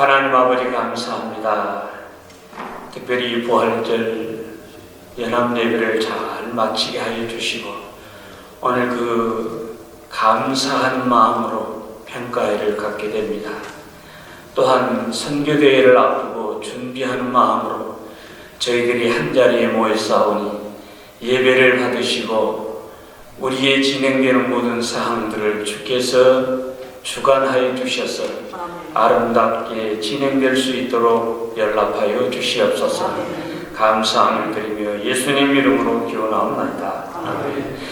하나님 아버지 감사합니다. 특별히 부활절 연합예배를 잘 마치게 하여 주시고 오늘 그 감사한 마음으로 평가회를 갖게 됩니다. 또한 선교대회를 앞두고 준비하는 마음으로 저희들이 한자리에 모여 싸우니 예배를 받으시고 우리의 진행되는 모든 사항들을 주께서 주관하여 주셔서 아름답게 진행될 수 있도록 연락하여 주시옵소서. 감사함을 드리며 예수님 이름으로 기원하옵나이다. 아멘.